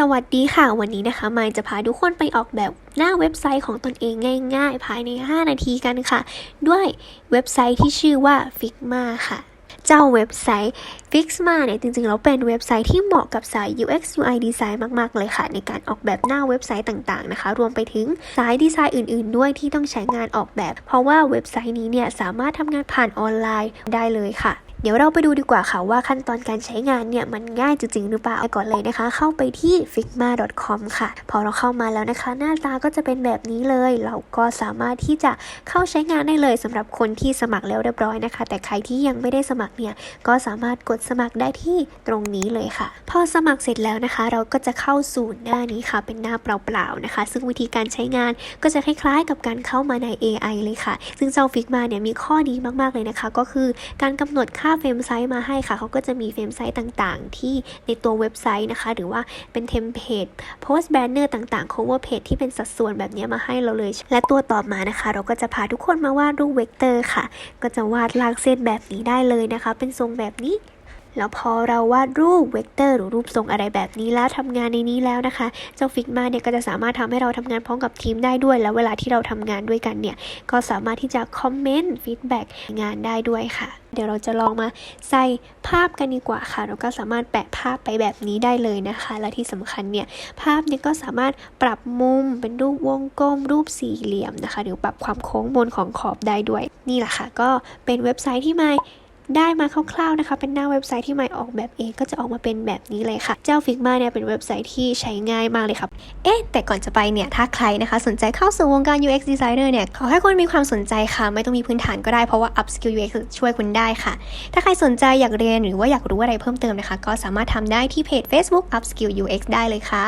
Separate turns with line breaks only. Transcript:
สวัสดีค่ะ วันนี้นะคะมายจะพาทุกคนไปออกแบบหน้าเว็บไซต์ของตนเองง่าย ๆ ภายใน 5 นาทีกันค่ะ ด้วยเว็บไซต์ที่ชื่อว่า Figma ค่ะ เจ้าเว็บไซต์ Figma เนี่ยจริงๆแล้วเป็นเว็บไซต์ที่เหมาะกับสาย UX UI Design มากๆ เลยค่ะ ในการออกแบบหน้าเว็บไซต์ต่างๆนะคะ รวมไปถึงสายดีไซน์อื่น ๆ ด้วยที่ต้องใช้งานออกแบบ เพราะว่าเว็บไซต์นี้เนี่ยสามารถทำงานผ่านออนไลน์ได้เลยค่ะ ดี๋ยวเราไปดูดีกว่าค่ะว่าขั้นตอนการใช้งานเนี่ยมันง่ายจริงๆหรือเปล่าก่อนเลยนะคะ เข้าไปที่ figma.com ค่ะ พอเราเข้ามาแล้วนะคะ หน้าตาก็จะเป็นแบบนี้เลย เราก็สามารถที่จะเข้าใช้งานได้เลยสำหรับคนที่สมัครแล้วเรียบร้อยนะคะ แต่ใครที่ยังไม่ได้สมัครเนี่ยก็สามารถกดสมัครได้ที่ตรงนี้เลยค่ะ พอสมัครเสร็จแล้วนะคะ เราก็จะเข้าสู่หน้านี้ค่ะ เป็นหน้าเปล่าๆนะคะ ซึ่งวิธีการใช้งานก็จะคล้ายๆ กับการเข้ามาใน AI เลยค่ะ ซึ่งเจ้า Figma เนี่ยมีข้อดีมากๆเลยนะคะ ก็คือการกำหนดค่าเฟรมไซส์มาให้ค่ะ เขาก็จะมีเฟรมไซส์ต่างๆ ที่ในตัวเว็บไซต์นะคะ หรือว่าเป็นเทมเพลตโพสต์แบนเนอร์ต่างๆ cover page ที่เป็นสัดส่วนแบบนี้มาให้เราเลย และตัวต่อมานะคะ เราก็จะพาทุกคนมาวาดรูปเวกเตอร์ค่ะ ก็จะวาดลากเส้นแบบนี้ได้เลยนะคะ เป็นทรงแบบนี้ แล้วพอเราวาดรูปเวกเตอร์หรือรูปทรงอะไรแบบนี้แล้วทำงานในนี้แล้วนะคะ เจ้าฟิกมาเนี่ยก็จะสามารถทำให้เราทำงานพร้อมกับทีมได้ด้วย แล้วเวลาที่เราทำงานด้วยกันเนี่ย ก็สามารถที่จะคอมเมนต์ฟีดแบ็กงานได้ด้วยค่ะ เดี๋ยวเราจะลองมาใส่ภาพกันดีกว่าค่ะ เราก็สามารถแปะภาพไปแบบนี้ได้เลยนะคะ และที่สำคัญเนี่ยภาพเนี่ยก็สามารถปรับมุมเป็นรูปวงกลม รูปสี่เหลี่ยมนะคะหรือปรับความโค้งมนของขอบได้ด้วย นี่แหละค่ะ ก็เป็นเว็บไซต์ที่ม่ ได้มาคร่าวๆนะคะ เป็นหน้าเว็บไซต์ที่ใหม่ออกแบบเองก็จะออกมาเป็นแบบนี้เลยค่ะ เจ้า Figma เนี่ยเป็นเว็บไซต์ที่ใช้ง่ายมากเลยครับเอ๊ะแต่ก่อนจะไปเนี่ยถ้าใครนะคะสนใจเข้าสู่วงการ UX designer เนี่ยขอให้คุณมีความสนใจค่ะ ไม่ต้องมีพื้นฐานก็ได้เพราะว่า upskill UX ช่วยคุณได้ค่ะ ถ้าใครสนใจอยากเรียนหรือว่าอยากรู้อะไรเพิ่มเติมนะคะ ก็สามารถทำได้ที่เพจ Facebook upskill UX ได้เลยค่ะ